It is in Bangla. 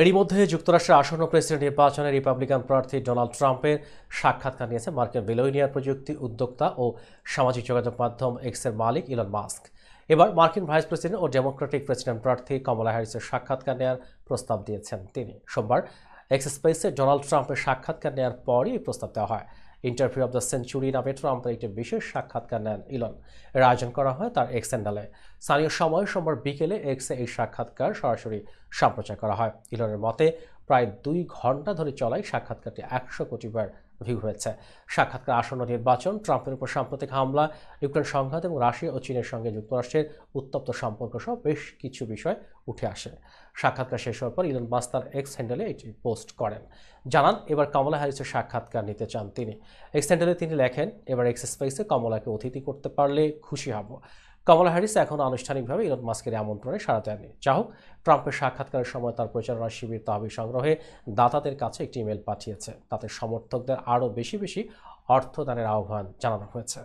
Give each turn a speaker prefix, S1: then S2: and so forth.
S1: এরই মধ্যে যুক্তরাষ্ট্রের আসন্ন প্রেসিডেন্ট নির্বাচনে রিপাবলিকান প্রার্থী ডোনাল্ড ট্রাম্পের সাক্ষাৎকার নিয়েছে মার্কিন বিলোনিয়ার প্রযুক্তি উদ্যোক্তা ও সামাজিক যোগাযোগ মাধ্যম এক্সের মালিক ইলন মাস্ক। এবার মার্কিন ভাইস প্রেসিডেন্ট ও ডেমোক্রেটিক প্রেসিডেন্ট প্রার্থী কমলা হ্যারিসের সাক্ষাৎকার নেওয়ার প্রস্তাব দিয়েছেন তিনি। সোমবার এক্স স্পেসে ডোনাল্ড ট্রাম্পের সাক্ষাৎকার নেওয়ার পরই প্রস্তাব দেওয়া হয়। ইন্টারভিউ অব দ্য সেঞ্চুরি নামে ট্রাম্পের একটি বিশেষ সাক্ষাৎকার নেন ইলন। এর আয়োজন করা হয় তার এক্স হ্যান্ডালে স্থানীয় সময় সোমবার বিকেলে এক্সে এই সাক্ষাৎকার সরাসরি সম্প্রচার করা হয়। ইলনের মতে, প্রায় দুই ঘণ্টা ধরে চলা এই সাক্ষাৎকারটি একশো কোটিবার ভিউ হয়েছে। সাক্ষাৎকার আসন্ন নির্বাচন, ট্রাম্পের উপর সাম্প্রতিক হামলা, ইউক্রেন সংঘাত এবং রাশিয়া ও চীনের সঙ্গে যুক্তরাষ্ট্রের উত্তপ্ত সম্পর্ক সহ বেশ কিছু বিষয় উঠে আসে। সাক্ষাৎকার শেষ হওয়ার পর ইলন মাস তার এক্স হ্যান্ডেলে এটি পোস্ট করেন। জানান, এবার কমলা হ্যারিসের সাক্ষাৎকার নিতে চান তিনি। এক্স হ্যান্ডেলে তিনি লেখেন, এবার এক্স কমলাকে অতিথি করতে পারলে খুশি হব। কমলা হ্যারিস এখন আনুষ্ঠানিকভাবে ইলন মাস্কের আমন্ত্রণে সাড়া দেননি। যা হোক, ট্রাম্পের সাক্ষাৎকারের সময় তার প্রচারণা শিবির তহবিল সংগ্রহে দাতাদের কাছে একটি ইমেল পাঠিয়েছে। তাতে সমর্থকদের আরও বেশি বেশি অর্থদানের আহ্বান জানানো হয়েছে।